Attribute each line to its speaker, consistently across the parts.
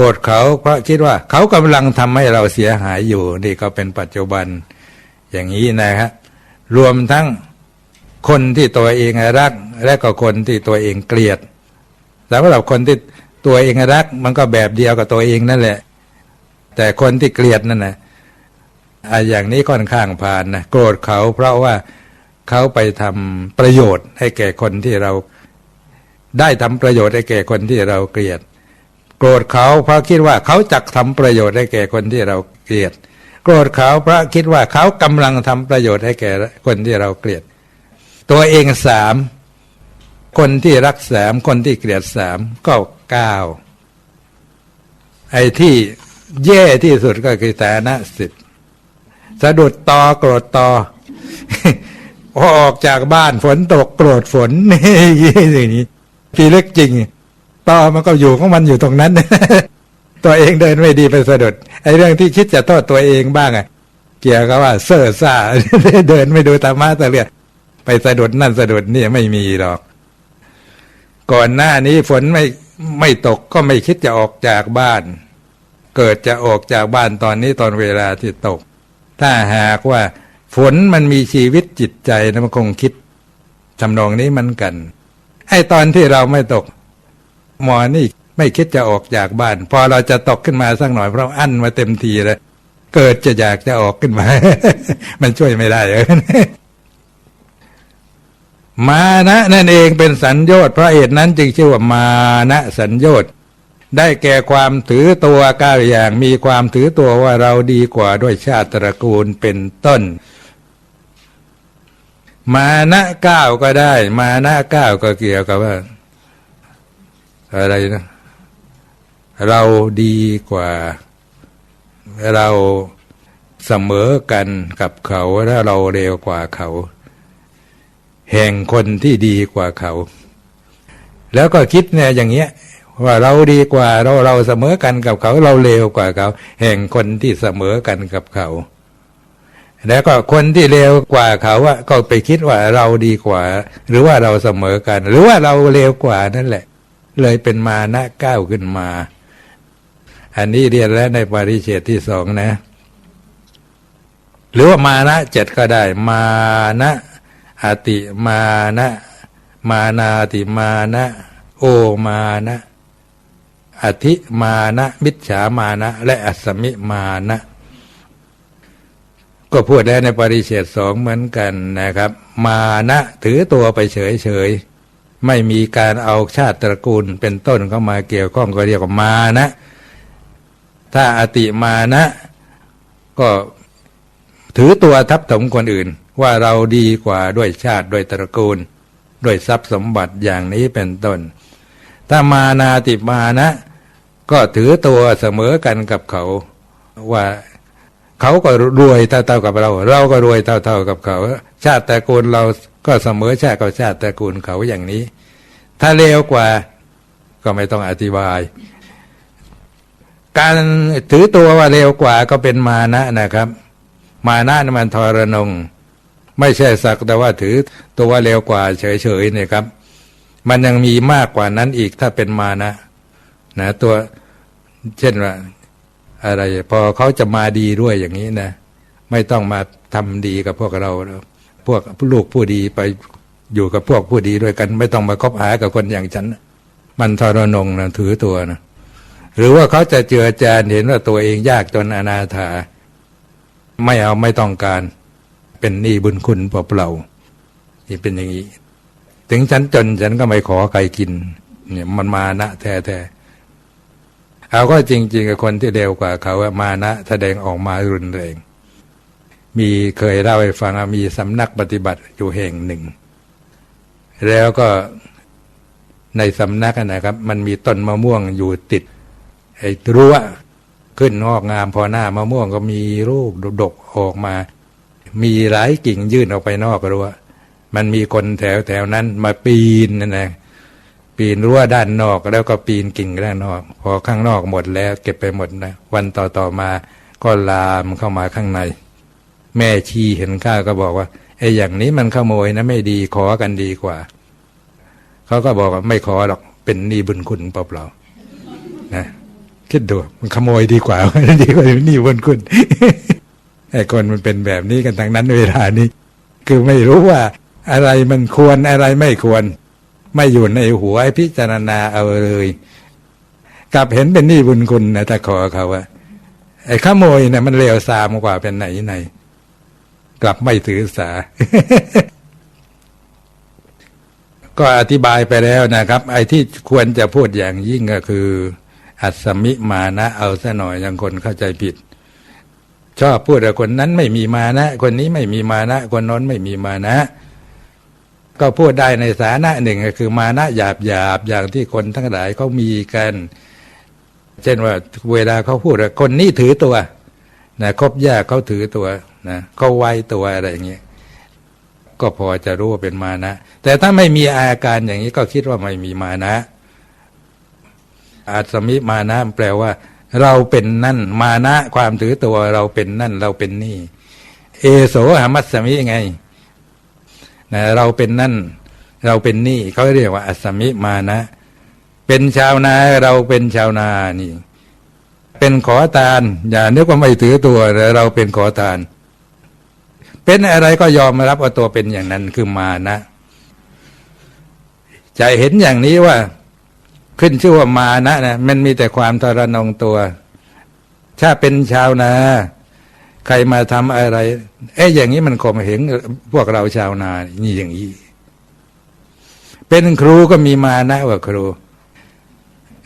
Speaker 1: โกรธเขาเพราะคิดว่า เขากำลังทำให้เราเสียหายอยู่ นี่ก็เป็นปัจจุบันอย่างนี้นะครับรวมทั้งคนที่ตัวเองรัก และก็คนที่ตัวเองเกลียดสำหรับคนที่ตัวเองรัก มันก็แบบเดียวกับตัวเองนั่นแหละ แต่คนที่เกลียดนั่นนะอะอย่างนี้ค่อนข้างผ่านนะโกรธเขาเพราะว่าเขาไปทำประโยชน์ให้แก่คนที่เรา ได้ทำประโยชน์ให้แก่คนที่เราเกลียด โกรธเขาเพราะคิดว่าเขาจักทำประโยชน์ให้แก่คนที่เราเกลียด โกรธเขาเพราะคิดว่าเขากำลังทำประโยชน์ให้แก่คนที่เราเกลียด ตัวเองสามคนที่รักสามคนที่เกลียดสามก็เก้าไอ้ที่แย่ที่สุดก็คือฐานะสิบสะดุดตอโกรธตอพอออกจากบ้านฝนตกโกรธฝนนี่อย่างนี้ทีเล็กจริง ตอมันก็อยู่ของมันอยู่ตรงนั้น ตัวเองเดินไม่ดีไปสะดุดไอ้เรื่องที่คิดจะโทษตัวเองบ้างอะเกี่ยวกับว่าเซ่อซ่าเดินไม่ดูตามาตะเลือดไปสะดุดนั่นสะดุดนี่ไม่มีหรอก ก่อนหน้านี้ฝนไม่ไม่ตกก็ไม่คิดจะออกจากบ้าน เกิดจะออกจากบ้านตอนนี้ตอนเวลาที่ตก ถ้าหากว่า ฝนมันมีชีวิตจิตใจนะมันคงคิดทำนองนี้มันกันไอ้ตอนที่เราไม่ตก หมอนี่ไม่คิดจะออกจากบ้าน พอเราจะตกขึ้นมาสักหน่อยเพราะอั้นมาเต็มทีแล้วเกิดจะอยากจะออกขึ้นมา มันช่วยไม่ได้เลยมานะนั่นเองเป็นสัญญต์เพราะเหตุนั้นจึงชื่อว่ามานะสัญญต์ได้แก่ความถือตัวก้าวอย่างมีความถือตัวว่าเราดีกว่าด้วยชาติตระกูลเป็นต้น มานะก้าวก็ได้ มานะก้าวก็เกี่ยวกับว่า อะไรนะเราดีกว่า เราเสมอกันกับเขาถ้าเราเร็วกว่าเขา แห่งคนที่ดีกว่าเขา แล้วก็คิดเนี่ยอย่างเงี้ยว่าเราดีกว่าเราเราเสมอกันกับเขา เราเร็วกว่าเขา แห่งคนที่เสมอกันกับเขา แล้วก็คนที่เร็วกว่าเขาอะก็ไปคิดว่าเราดีกว่า หรือว่าเราเสมอกัน หรือว่าเราเร็วกว่านั่นแหละ เลยเป็นมานะก้าวขึ้นมา อันนี้เรียนแล้วในปริเชตที่สองนะ หรือว่ามานะเจ็ดก็ได้ มานะอติมานะ มานาติมานะ โอมานะ อธิมานะ มิจฉามานะ และอัสมิมานะก็พูดแล้วในปริเชตสองเหมือนกันนะครับ มานะถือตัวไปเฉยเฉย ไม่มีการเอาชาติตระกูลเป็นต้นเข้ามาเกี่ยวข้องก็เรียกว่ามานะ ถ้าอติมานะ ก็ถือตัวทับถมคนอื่น ว่าเราดีกว่าด้วยชาติด้วยตระกูล ด้วยทรัพย์สมบัติอย่างนี้เป็นต้น ถ้ามานาติมานะ ก็ถือตัวเสมอกันกับเขาว่าเขาก็รวยเท่าๆกับเรา เราก็รวยเท่าๆกับเขา ชาติตระกูลเรา ก็เสมอชาติกับชาติตระกูลเขาอย่างนี้ ถ้าเลวกว่าก็ไม่ต้องอธิบาย การถือตัวว่าเร็วกว่าก็เป็นมานะนะครับ มานะนนมันทรนง ไม่ใช่สักแต่ว่าถือตัวว่าเร็วกว่า เฉยๆเนี่ยครับ มันยังมีมากกว่านั้นอีกถ้าเป็นมานะนะตัวเช่นว่าอะไร พอเขาจะมาดีด้วยอย่างนี้นะ ไม่ต้องมาทำดีกับพวกเราแล้ว พวกลูกผู้ดีไปอยู่กับพวกผู้ดีด้วยกัน ไม่ต้องมาคบหากับคนอย่างฉัน มันทรนงนะถือตัวนะหรือว่าเขาจะเจือจานเห็นว่าตัวเองยากจนอนาถา ไม่เอาไม่ต้องการเป็นหนี้บุญคุณเปล่าๆนี่เป็นอย่างนี้ ถึงฉันจนฉันก็ไม่ขอใครกิน เนี่ยมันมานะแท้ๆเอาก็จริงๆกับคนที่เร็วกว่าเขาว่ามานะแสดงออกมารุนแรง มีเคยเล่าให้ฟังมีสำนักปฏิบัติอยู่แห่งหนึ่ง แล้วก็ในสำนักนะครับ มันมีต้นมะม่วงอยู่ติด ไอ้รั้วขึ้นงอกงามพอหน้ามะม่วงก็มีลูกดกออกมา มีหลายกิ่งยื่นออกไปนอกรั้วมันมีคนแถวแถวนั้นมาปีนนั่นนะปีนรั้วด้านนอกแล้วก็ปีนกิ่งด้านนอก พอข้างนอกหมดแล้ว เก็บไปหมดนะวันต่อต่อมาก็ลามเข้ามาข้างใน แม่ชีเห็นข้าก็บอกว่าไอ้อย่างนี้มันขโมยนะไม่ดีขอกันดีกว่า เขาก็บอกว่าไม่ขอหรอกเป็นหนี้บุญคุณเปล่าๆนะคิดดูมันขโมยดีกว่าดีกว่าหนี่บนคุณไอ้คนมันเป็นแบบนี้กันทั้งนั้นเวลานี้ คือไม่รู้ว่าอะไรมันควรอะไรไม่ควร ไม่อยู่ในหัวให้พิจารณาเอาเลยกลับเห็นเป็นหนี้บุญคุณนะถ้าขอเขาอะไอ้ขโมยเนี่ยมันเลวทรามกว่าเป็นไหนไหน กลับไม่ถือสา ก็อธิบายไปแล้วนะครับ ไอ้ที่ควรจะพูดอย่างยิ่งก็คือ อัศมิมานะ เอาซะหน่อยยังคนเข้าใจผิด ชอบพูดว่าคนนั้นไม่มีมานะ คนนี้ไม่มีมานะ คนน้นไม่มีมานะ ก็พูดได้ในสานะหนึ่งก็คือมานะหยาบหยาบอย่างที่คนทั้งหลายเขามีกันเช่นว่าเวลาเขาพูดว่าคนนี้ถือตัวนะคบยากเขาถือตัว นะเขาไว้ตัวอะไรอย่างเงี้ยก็พอจะรู้ว่าเป็นมานะ แต่ถ้าไม่มีอาการอย่างนี้ก็คิดว่าไม่มีมานะ อาสมิมานะแปลว่า เราเป็นนั่นมานะ ความถือตัวเราเป็นนั่นเราเป็นนี่ เอโสหามัสสมิไงนะเราเป็นนั่น เราเป็นนี่เขาเรียกว่า อัสมิมานะ เป็นชาวนาเราเป็นชาวนานี่ เป็นขอทาน อย่านึกว่าไม่ถือตัวเราเป็นขอทาน เป็นอะไรก็ยอมรับว่าตัวเป็นอย่างนั้นคือมานะจะเห็นอย่างนี้ว่า ขึ้นชื่อว่ามานะนะมันมีแต่ความทรนงตัว ถ้าเป็นชาวนาใครมาทำอะไร เอ๊ะอย่างนี้มันข่มเหงพวกเราชาวนานี่อย่างนี้เป็นครูก็มีมานะว่าครู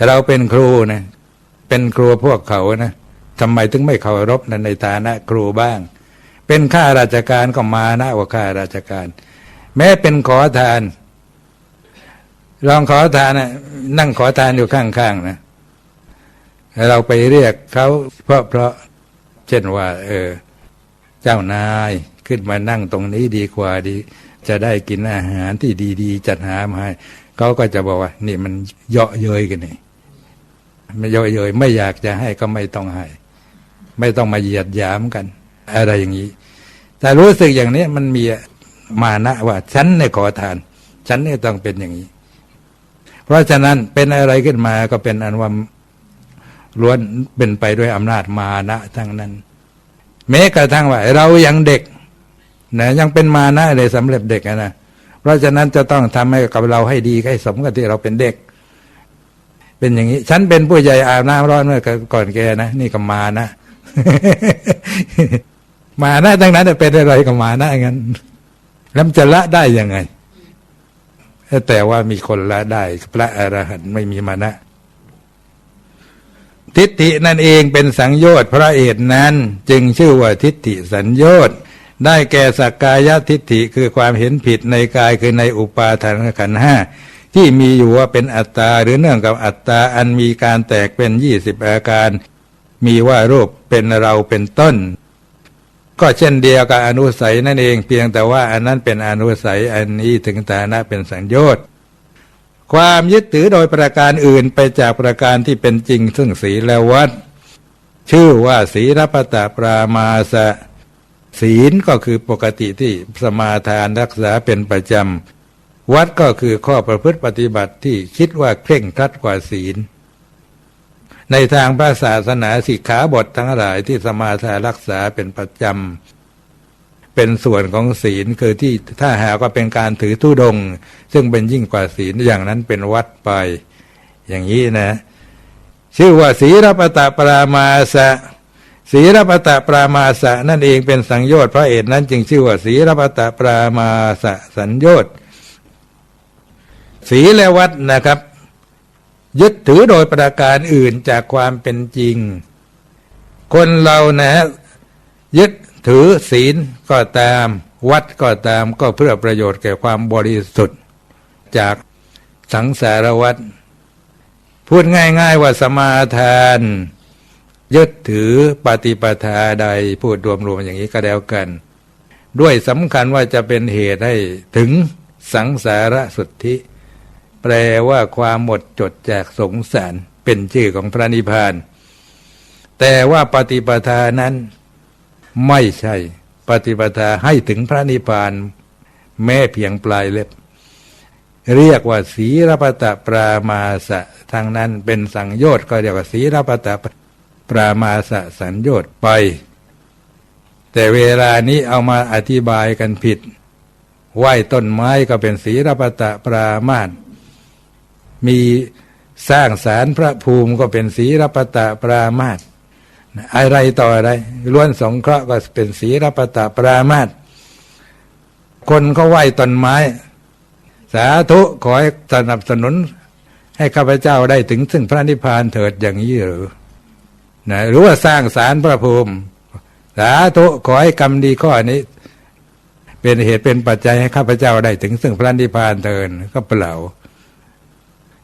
Speaker 1: เราเป็นครูนะเป็นครูพวกเขานะทำไมถึงไม่เคารพนะในฐานะครูบ้าง เป็นข้าราชการก็มานะว่าข้าราชการ แม้เป็นขอทาน ลองขอทานนะนั่งขอทานอยู่ข้างๆนะเราไปเรียกเขาเพราะเพราะเช่นว่า เออ เจ้านายขึ้นมานั่งตรงนี้ดีกว่าดี จะได้กินอาหารที่ดี ๆ จัดหามาให้เขาก็จะบอกว่า นี่มันเยาะเย้ยกันนี่ไม่เยาะเย้ยไม่อยากจะให้ก็ไม่ต้องให้ ไม่ต้องมาเหยียดหยามกัน อะไรอย่างนี้ แต่รู้สึกอย่างนี้มันมีมานะว่า ฉันเนี่ยขอทาน ฉันเนี่ยต้องเป็นอย่างนี้ เพราะฉะนั้นเป็นอะไรขึ้นมาก็เป็นอันว่าล้วนเป็นไปด้วยอำนาจมานะทั้งนั้น แม้กระทั่งว่า เรายังเด็กนะยังเป็นมานะเลยสำเร็จเด็กนะเพราะฉะนั้นจะต้องทำให้กับเราให้ดีให้สมกับที่เราเป็นเด็ก เป็นอย่างนี้ ฉันเป็นผู้ใหญ่อาบน้ำร้อนเมื่อก่อนแกนะ นี่ก็มานะ มานะทั้งนั้นเป็นอะไรกับมานะงั้นแล้วมันจะละได้ยังไง แต่ว่ามีคนละได้พระอรหันต์ไม่มีมานะ ทิฏฐินั่นเองเป็นสังโยชน์พระเอกนั้น จึงชื่อว่าทิฏฐิสัญโยชน์ได้แก่สักกายทิฏฐิคือความเห็นผิดในกายคือในอุปาทานขันห้าที่มีอยู่ว่าเป็นอัตตาหรือเนื่องกับอัตตาอันมีการแตกเป็นยี่สิบอาการ มีว่ารูปเป็นเราเป็นต้น ก็เช่นเดียวกับอนุสัยนั่นเองเพียงแต่ว่าอันนั้นเป็นอนุสัยอันนี้ถึงฐานะเป็นสังโยชน์ความยึดถือโดยประการอื่นไปจากประการที่เป็นจริง ซึ่งศีลและวัด ชื่อว่าศีลปตปรามาสะศีลก็คือปกติที่สมาทานรักษาเป็นประจำ วัดก็คือข้อประพฤติปฏิบัติที่คิดว่าเคร่งครัดกว่าศีล ในทางพระศาสนาสิกขาบททั้งหลายที่สมาทานรักษาเป็นประจำ เป็นส่วนของศีลคือที่ถ้าหากว่าเป็นการถือธุดง ซึ่งเป็นยิ่งกว่าศีลอย่างนั้นเป็นวัดไป อย่างนี้นะ ชื่อว่าศีรปตะปรามาสะศีรปตะปรามาสะนั่นเองเป็นสังโยชน์พระเอกนั้นจึงชื่อว่าศีรปตะปรามาสะสัญโยชน์ศีลและวัดนะครับ ยึดถือโดยประการอื่นจากความเป็นจริง คนเรานะ ยึดถือศีลก็ตาม วัดก็ตามก็เพื่อประโยชน์แก่ความบริสุทธิ์ จากสังสารวัฏพูดง่ายๆว่าสมาทาน ยึดถือปฏิปทาใดพูดรวมๆอย่างนี้ก็แล้วกัน ด้วยสำคัญว่าจะเป็นเหตุให้ถึงสังสารสุทธิ แปลว่าความหมดจดจากสงสารเป็นชื่อของพระนิพพาน แต่ว่าปฏิปทานั้นไม่ใช่ปฏิปทาให้ถึงพระนิพพาน แม้เพียงปลายเล็บ เรียกว่าศีรปตะปรามาสะทางนั้นเป็นสังโยชน์ก็เรียกว่าศีรปตะปรามาสะสัญโยชน์ไป แต่เวลานี้เอามาอธิบายกันผิดไหว้ต้นไม้ก็เป็นศีรปตะปรามาส มีสร้างสารพระภูมิก็เป็นศีรปตะปรามาสอะไรต่ออะไรล้วนสงเคราะห์ก็เป็นศีรปตะปรามาสคนเขาไหว้ต้นไม้ สาธุขอให้สนับสนุน ให้ข้าพเจ้าได้ถึงซึ่งพระนิพพานเถิดอย่างนี้หรือนะหรือว่าสร้างสารพระภูมิ สาธุขอให้กรรมดีข้อนี้ เป็นเหตุเป็นปัจจัยให้ข้าพเจ้าได้ถึงซึ่งพระนิพพานเถิดก็เปล่า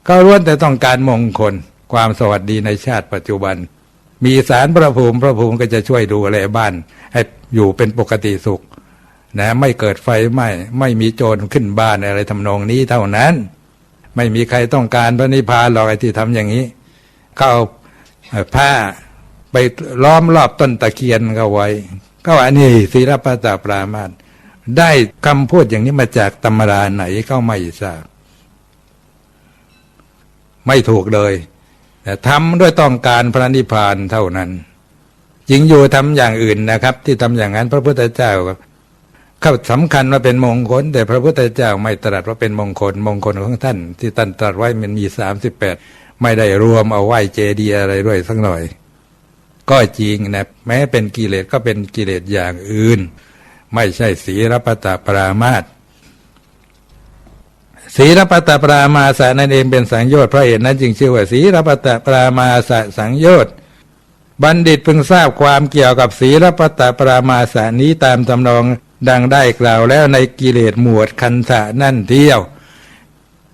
Speaker 1: ก็ล้วนแต่ต้องการมงคล ความสวัสดีในชาติปัจจุบัน มีสารพระภูมิพระภูมิก็จะช่วยดูแลบ้าน ให้อยู่เป็นปกติสุข นะ ไม่เกิดไฟไหม้ไม่มีโจรขึ้นบ้านอะไรทำนองนี้เท่านั้น ไม่มีใครต้องการพระนิพพานหรอกไอ้ที่ทำอย่างนี้ เขาเอาผ้าไปล้อมรอบต้นตะเคียนก็ไว้ ก็ว่านี่ศีลปัตตปรามาสได้คำพูดอย่างนี้มาจากตำราไหนก็ไม่ทราบ ไม่ถูกเลยแต่ทำด้วยต้องการพระนิพพานเท่านั้นจริงอยู่ทำอย่างอื่นนะครับ ที่ทำอย่างนั้นพระพุทธเจ้าเขาสำคัญว่าเป็นมงคล แต่พระพุทธเจ้าไม่ตรัสว่าเป็นมงคล มงคลของท่าน ที่ท่านตรัสไว้มันมีสามสิบแปดไม่ได้รวมเอาไหว้เจดีย์อะไรด้วยสักหน่อย ก็จริงนะแม้เป็นกิเลสก็เป็นกิเลสอย่างอื่น ไม่ใช่ศีรปตะปรามาส ศีรปตปรามาสะนั่นเองเป็นสังโยชน์เพราะเหตุนั้นจึงชื่อว่าศีรปตปรามาสะสังโยชน์บัณฑิตพึงทราบความเกี่ยวกับศีรปตปรามาสะนี้ตามตำนองดังได้กล่าวแล้วในกิเลสหมวดคันธะนั่นเที่ยว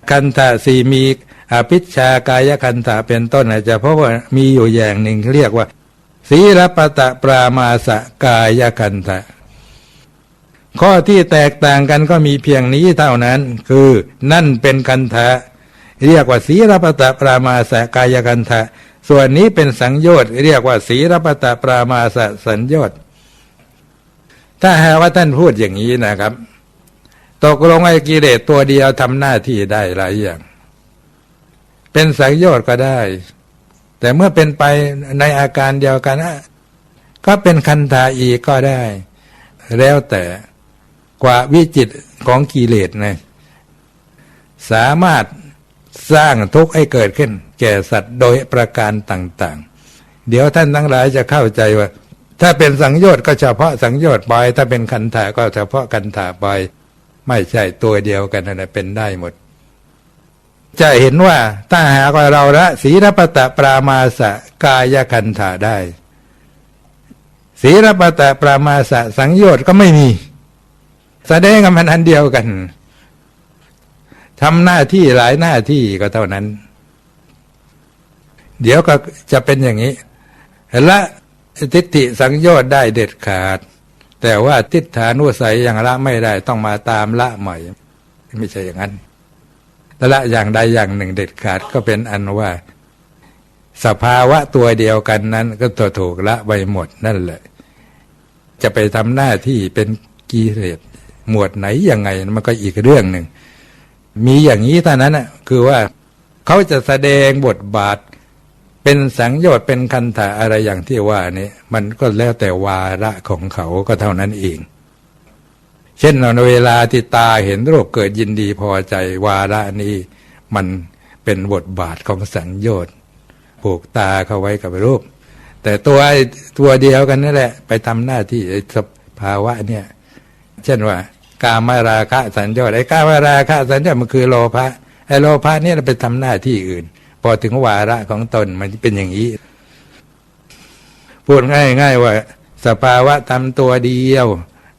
Speaker 1: คันธะสีมีอภิชากายคันธะเป็นต้นอาจจะเพราะว่ามีอยู่อย่างหนึ่งเรียกว่าศีรปตปรามาสะกายคันธะ ข้อที่แตกต่างกันก็มีเพียงนี้เท่านั้น คือนั่นเป็นคันธะเรียกว่าศีรปตะปรามาสะกายคันธะส่วนนี้เป็นสังโยชน์เรียกว่าศีรปตะปรามาสะสัญโยชน์ถ้าหาว่าท่านพูดอย่างนี้นะครับ ตกลงไอ้กิเลสตัวเดียวทำหน้าที่ได้หลายอย่าง เป็นสังโยชน์ก็ได้ แต่เมื่อเป็นไปในอาการเดียวกันก็เป็นคันธาอีกก็ได้ แล้วแต่ กว่าวิจิตของกิเลสนะสามารถสร้างทุกข์ให้เกิดขึ้น แก่สัตว์โดยประการต่าง ๆ เดี๋ยวท่านทั้งหลายจะเข้าใจว่า ถ้าเป็นสังโยชน์ก็เฉพาะสังโยชน์ไป ถ้าเป็นคันธาก็เฉพาะคันธาไป ไม่ใช่ตัวเดียวกันนะเป็นได้หมด จะเห็นว่าถ้าหากว่าเราละศีรปตะปรามาสะกายคันธาได้ ศีรปตะปรามาสะสังโยชน์ก็ไม่มี แสดงกับมันอันเดียวกันทำหน้าที่หลายหน้าที่ก็เท่านั้น เดี๋ยวก็จะเป็นอย่างนี้ละทิฏฐิสังโยชน์ได้เด็ดขาด แต่ว่าทิฏฐานุสัยย่างละไม่ได้ต้องมาตามละใหม่ ไม่ใช่อย่างนั้นละอย่างใดอย่างหนึ่งเด็ดขาดก็เป็นอันว่า สภาวะตัวเดียวกันนั้น ก็ตัวถูกละไปหมดนั่นแหละ จะไปทำหน้าที่เป็นกิเลส หมวดไหนยังไงมันก็อีกเรื่องหนึ่ง มีอย่างนี้เท่านั้นนะคือว่าเขาจะแสดงบทบาท เป็นสังโยชน์เป็นคันธาอะไรอย่างที่ว่านี่มันก็แล้วแต่วาระของเขาก็เท่านั้นเอง เช่นในเวลาที่ตาเห็นรูปเกิดยินดีพอใจวาระนี้มันเป็นบทบาทของสังโยชน์ผูกตาเข้าไว้กับรูป แต่ตัวตัวเดียวกันนั่นแหละ ไปทำหน้าที่สภาวะเนี่ย เช่นว่า กามราคะสัญญาไอ้กามราคะสัญญามันคือโลภะไอ้โลภะเนี่ยไปทำหน้าที่อื่น พอถึงวาระของตนมันเป็นอย่างนี้ พูดง่ายๆว่า สภาวะทำตัวเดียว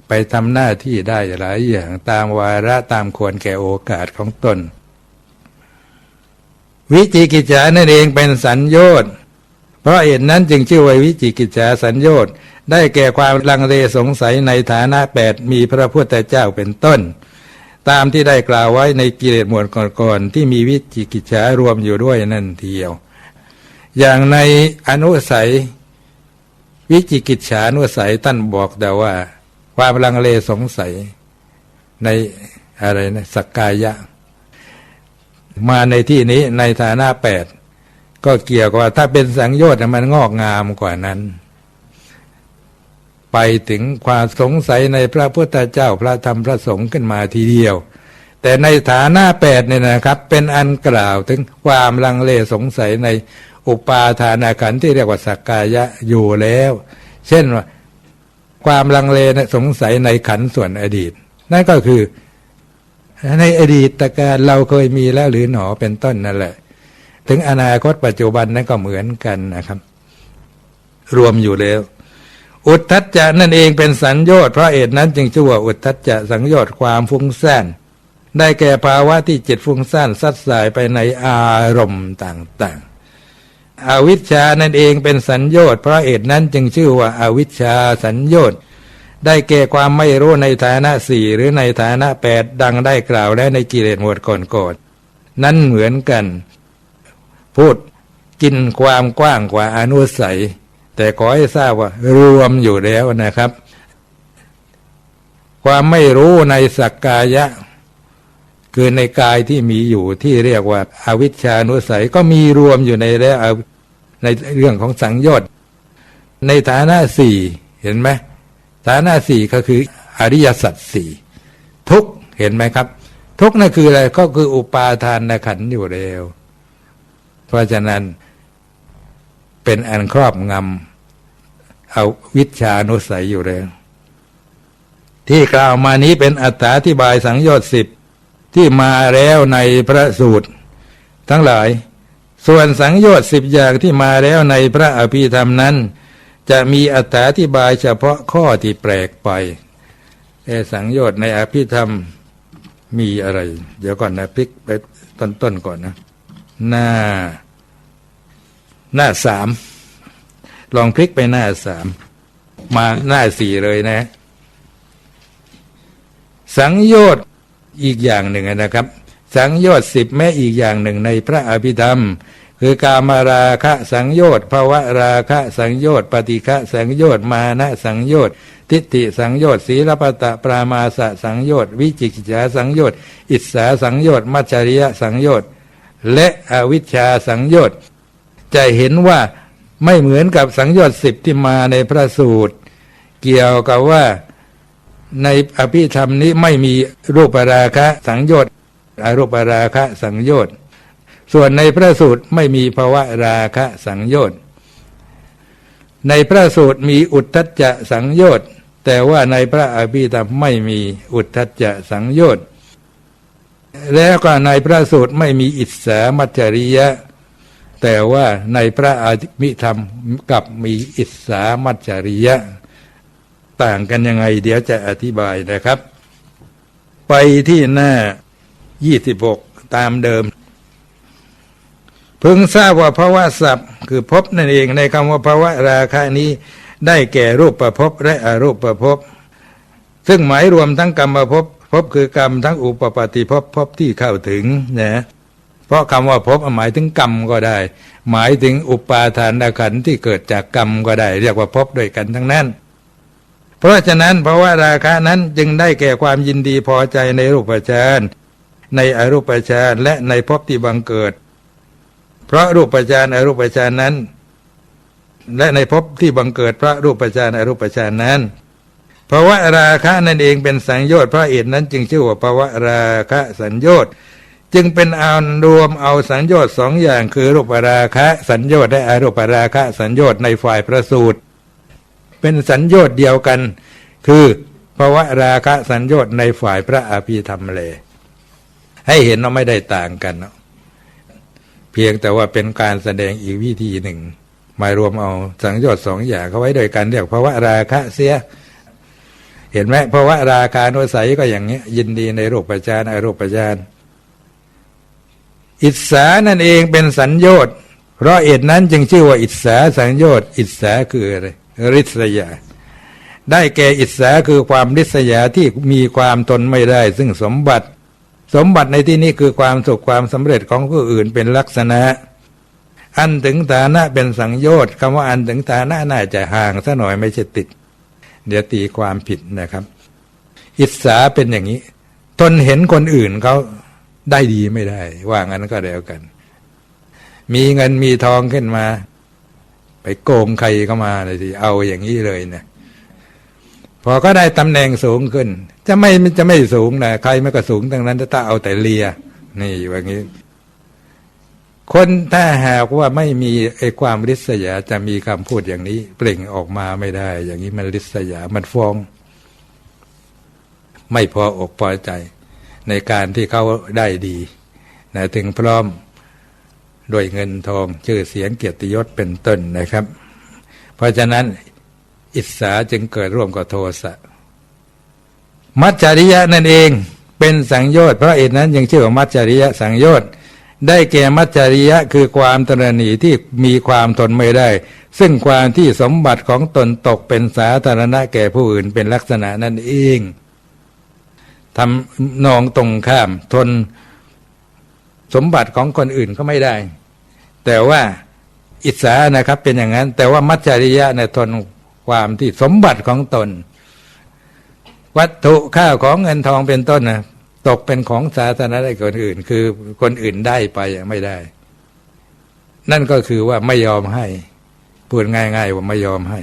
Speaker 1: ไปทำหน้าที่ได้หลายอย่างตามวาระตามควรแก่โอกาสของตน วิจิกิจจานั่นเองเป็นสัญญชน์เพราะเหตุนั้นจึงชื่อว่าวิจิกิจจาสัญญชน์ ได้แก่ความลังเลสงสัยในฐานะแปดมีพระพุทธเจ้าเป็นต้น ตามที่ได้กล่าวไว้ในกิเลสหมวดก่อนๆที่มีวิจิกิจฉารวมอยู่ด้วยนั่นเทียว อย่างในอนุสัย วิจิกิจฉานุสัยท่านบอกแต่ว่า ความลังเลสงสัยในอะไรนะสักกายะ มาในที่นี้ในฐานะแปดก็เกี่ยวกับว่าถ้าเป็นสังโยชน์มันงอกงามกว่านั้น ไปถึงความสงสัยในพระพุทธเจ้าพระธรรมพระสงฆ์ขึ้นมาทีเดียว แต่ในฐานะแปดเนี่ยนะครับ เป็นอันกล่าวถึงความลังเลสงสัยในอุปาทานาขันที่เรียกว่าสักกายะอยู่แล้ว เช่นว่าความลังเลนะสงสัยในขันส่วนอดีต นั่นก็คือในอดีตการเราเคยมีแล้วหรือหนอเป็นต้นนั่นแหละ ถึงอนาคตปัจจุบันนั้นก็เหมือนกันนะครับ รวมอยู่แล้ว อุทธัจจะนั่นเองเป็นสัญญอดเพราะเหตุนั้นจึงชื่อว่าอุทธัจจะสังโยชน์ความฟุ้งซ่านได้แก่ภาวะที่จิตฟุ้งซ่านซัดสายไปในอารมณ์ต่างๆ อวิชชานั่นเองเป็นสัญญอดเพราะเหตุนั้นจึงชื่อว่าอาวิชชาสัญญอดได้แก่ความไม่รู้ในฐานะสี่หรือในฐานะแปดดังได้กล่าวแล้วในกิเลสหมวดก่อนๆนั่นเหมือนกัน พูดกินความกว้างกว่าอนุสัย แต่ขอให้ทราบว่ารวมอยู่แล้วนะครับ ความไม่รู้ในสักกายะ คือในกายที่มีอยู่ที่เรียกว่าอาวิชชานุสัยก็มีรวมอยู่ในแล้วในเรื่องของสังโยชน์ในฐานะสี่เห็นไหมฐานะสี่ก็คืออริยสัจสี่ทุกเห็นไหมครับ ทุกนั่นคืออะไรก็คืออุปาทานขันอยู่แล้ว เพราะฉะนั้น เป็นอันครอบงำเอาวิชานุสัยอยู่แล้วที่กล่าวมานี้เป็นอัตถาธิบายสังโยชน์สิบที่มาแล้วในพระสูตร ทั้งหลาย ส่วนสังโยชน์สิบอย่างที่มาแล้วในพระอภิธรรมนั้น จะมีอัตถาธิบายเฉพาะข้อที่แปลกไปแต่สังโยชน์ในอภิธรรมมีอะไร เดี๋ยวก่อนนะพลิกไปต้นๆก่อนนะ หน้า หน้าสามลองพลิกไปหน้าสามมาหน้าสี่เลยนะ สังโยชน์อีกอย่างหนึ่งนะครับ สังโยชน์สิบแม้อีกอย่างหนึ่งในพระอภิธรรม คือกามาราคะสังโยชน์ภาวะราคะสังโยชน์ปฏิฆะสังโยชน์มานะสังโยชน์ทิฏฐิสังโยชน์ศีลปตะปรามาสะสังโยชน์วิจิกิจฉาสังโยชน์อิสสาสังโยชน์มัจจริยะสังโยชน์และอวิชชาสังโยชน์ จะเห็นว่าไม่เหมือนกับสังโยชน์สิบที่มาในพระสูตร เกี่ยวกับว่าในอภิธรรมนี้ไม่มีรูปราคะ สังโยชน์อรูปราคะ สังโยชน์ส่วนในพระสูตรไม่มีภาวะราคะสังโยชน์ในพระสูตรมีอุทธัจจะสังโยชน์แต่ว่าในพระอภิธรรมไม่มีอุทธัจจะสังโยชน์แล้วก็ในพระสูตรไม่มีอิสสามัจจริยะ แต่ว่าในพระอภิธรรมกับมีอิสามัจจริยะ ต่างกันยังไงเดี๋ยวจะอธิบายนะครับ ไปที่หน้า 26 ตามเดิม เพึงทราบว่าภาวะศัพท์ คือพบนั่นเองในคำว่าภาวะราคะนี้ ได้แก่รูปประพบและอรูปประพบ ซึ่งหมายรวมทั้งกรรมประพบพบคือกรรมทั้งอุปปาติภพพบที่เข้าถึงนะ เพราะคำว่าพบหมายถึงกรรมก็ได้ หมายถึงอุปาทานขันที่เกิดจากกรรมก็ได้ เรียกว่าพบด้วยกันทั้งนั้น เพราะฉะนั้นเพราะว่าราคะนั้นจึงได้แก่ความยินดีพอใจในรูปฌานในอรูปฌานและในภพที่บังเกิด เพราะรูปฌานอรูปฌานนั้น และในภพที่บังเกิดพระรูปฌานอรูปฌานนั้นภาวะราคะนั่นเองเป็นสังโยชน์พระเหตุนั้นจึงชื่อว่าภาวะราคะสัญโยชน์ จึงเป็นเอารวมเอาสัญโยชน์สองอย่างคือรูปราคะสัญโยชน์และอรูปราคะสัญโยชน์ในฝ่ายประสูตร เป็นสัญโยชน์เดียวกัน คือภาวะราคะสัญโยชน์ในฝ่ายพระอภิธรรมเลย ให้เห็นว่าไม่ได้ต่างกัน เพียงแต่ว่าเป็นการแสดงอีกวิธีหนึ่ง มารวมเอาสังโยชน์สองอย่างเข้าไว้โดยกันเรียกภาวะราคะเสียเห็นไหมเพราะว่าราคาโนสัยก็อย่างนี้ยินดีในรูปฌานอรูปฌาน อิสานั่นเองเป็นสัญญอดเพราะเอ็ดนั้นจึงชื่อว่าอิสาสัญญอดอิสาคืออะไรริษยา ได้แก่อิสาคือความริษยาที่มีความทนไม่ได้ ซึ่งสมบัติ สมบัติในที่นี้คือความสุขความสำเร็จของผู้อื่นเป็นลักษณะ อันถึงฐานะเป็นสังโยชน์คำว่าอันถึงฐานะน่าจะห่างซะหน่อยไม่ใช่ติด เดี๋ยวตีความผิดนะครับ อิสาเป็นอย่างนี้ ทนเห็นคนอื่นเขา ได้ดีไม่ได้ ว่างั้นก็แล้วกัน มีเงินมีทองขึ้นมา ไปโกงใครก็มาเลยทีเอาอย่างนี้เลยเนี่ยพอก็ได้ตำแหน่งสูงขึ้น จะไม่จะไม่สูงนะใครไม่ก็สูงทั้งนั้นถ้าเอาแต่เลีย นี่ว่างี้ คนถ้าหากว่าไม่มีไอ้ความริษยาจะมีคำพูดอย่างนี้ เปล่งออกมาไม่ได้ อย่างนี้มันริษยามันฟ้อง ไม่พออกพอใจ ในการที่เขาได้ดีนะถึงพร้อมด้วยเงินทองชื่อเสียงเกียรติยศเป็นต้นนะครับ เพราะฉะนั้นอิสาจึงเกิดร่วมกับโทสะ มัจจริยะนั่นเองเป็นสังโยชน์เพราะเอ็ดนั้นยังชื่อว่ามัจจริยะสังโยชน์ได้แก่มัจจริยะคือความตรณีที่มีความทนไม่ได้ ซึ่งความที่สมบัติของตนตกเป็นสาธารณะแก่ผู้อื่นเป็นลักษณะนั่นเอง ทำนองตรงข้าม ทนสมบัติของคนอื่นก็ไม่ได้ แต่ว่าอิสานะครับเป็นอย่างนั้น แต่ว่ามัจจริยะเนี่ยทนความที่สมบัติของตน วัตถุข้าวของเงินทองเป็นต้นนะตกเป็นของสาธารณะได้คนอื่น คือคนอื่นได้ไปไม่ได้ นั่นก็คือว่าไม่ยอมให้พูดง่าย ๆ ว่าไม่ยอมให้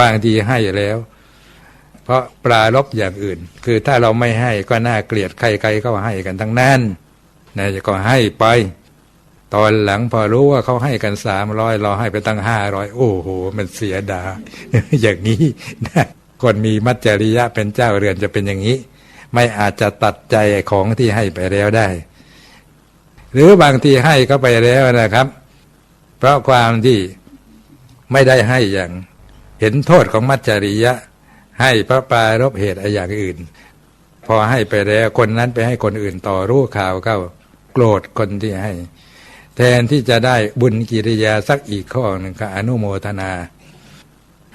Speaker 1: บางทีให้แล้ว เพราะปลารบอย่างอื่น คือถ้าเราไม่ให้ก็น่าเกลียดใครๆก็ให้กันทั้งนั้นนะก็ให้ไป ตอนหลังพอรู้ว่าเขาให้กันสามร้อยเราให้ไปตั้งห้าร้อยโอ้โห มันเสียดายอย่างนี้นะคนมีมัจจริยะเป็นเจ้าเรือนจะเป็นอย่างนี้ ไม่อาจจะตัดใจของที่ให้ไปแล้วได้ หรือบางทีให้เขาไปแล้วนะครับ เพราะความที่ไม่ได้ให้อย่าง เห็นโทษของมัจจริยะ ให้พระปรารบเหตุอะไรอย่างอื่น พอให้ไปแล้วคนนั้นไปให้คนอื่นต่อรู้ข่าวเข้าโกรธคนที่ให้ แทนที่จะได้บุญกิริยาสักอีกข้อหนึ่งก็อนุโมทนา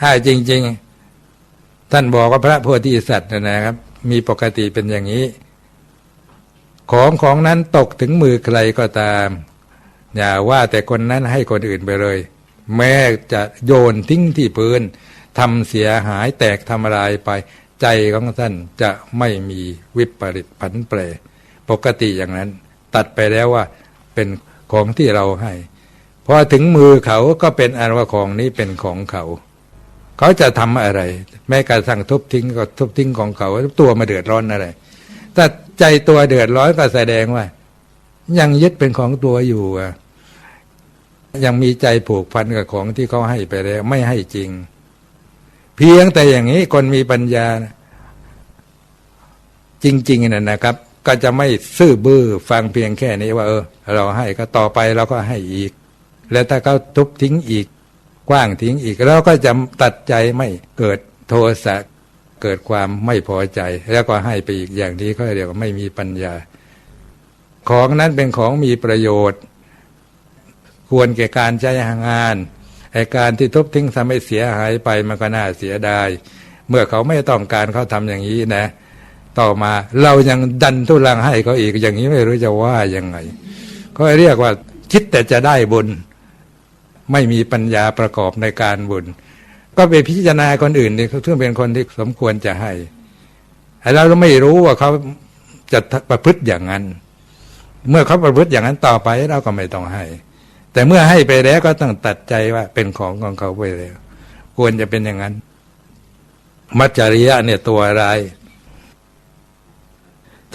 Speaker 1: ให้จริง ๆ ท่านบอกว่าพระโพธิสัตว์นะครับ มีปกติเป็นอย่างนี้ ของของนั้นตกถึงมือใครก็ตาม อย่าว่าแต่คนนั้นให้คนอื่นไปเลย แม้จะโยนทิ้งที่พื้น ทำเสียหายแตกทำลายไป ใจของท่านจะไม่มีวิปริตผันแปรปกติอย่างนั้น ตัดไปแล้วว่าเป็นของที่เราให้พอถึงมือเขาก็เป็นอันว่าของนี้เป็นของเขา เขาจะทำอะไร แม้กระทั่งทุบทิ้งก็ทุบทิ้งของเขาตัวมาเดือดร้อนอะไรถ้าใจตัวเดือดร้อนก็แสดงว่า ยังยึดเป็นของตัวอยู่อะยังมีใจผูกพันกับของที่เขาให้ไปแล้ว ไม่ให้จริง เพียงแต่อย่างนี้คนมีปัญญา จริงๆน่ะนะครับ ก็จะไม่ซื่อบื้อฟังเพียงแค่นี้ว่า เออ เราให้ก็ต่อไปเราก็ให้อีก แล้วถ้าเขาทุบทิ้งอีก กว้างทิ้งอีกเราก็จะตัดใจไม่เกิดโทสะเกิดความไม่พอใจ แล้วก็ให้ไปอีกอย่างนี้ก็เรียกว่าไม่มีปัญญา ของนั้นเป็นของมีประโยชน์ ควรแก่การใช้งาน ไอการที่ทุบทิ้งทำให้เสียหายไปมันก็น่าเสียดาย เมื่อเขาไม่ต้องการเขาทำอย่างนี้นะ ต่อมาเรายังดันทุลังให้เขาอีกอย่างนี้ไม่รู้จะว่ายังไง ก็เรียกว่าคิดแต่จะได้บุญ ไม่มีปัญญาประกอบในการบุญ ก็ไปพิจารณาคนอื่นนี่ซึ่งเป็นคนที่สมควรจะให้เราไม่รู้ว่าเขาจะประพฤติอย่างนั้น เมื่อเขาประพฤติอย่างนั้นต่อไปเราก็ไม่ต้องให้ แต่เมื่อให้ไปแล้วก็ต้องตัดใจว่าเป็นของของเขาไปแล้ว ควรจะเป็นอย่างนั้น มัจจริยะเนี่ยตัวอะไร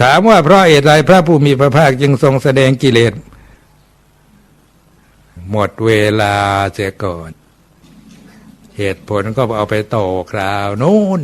Speaker 1: ถามว่าเพราะเหตุไรพระผู้มีพระภาคจึงทรงแสดงกิเลส หมดเวลาเสียก่อน เหตุผลก็เอาไปโตคราวนู้น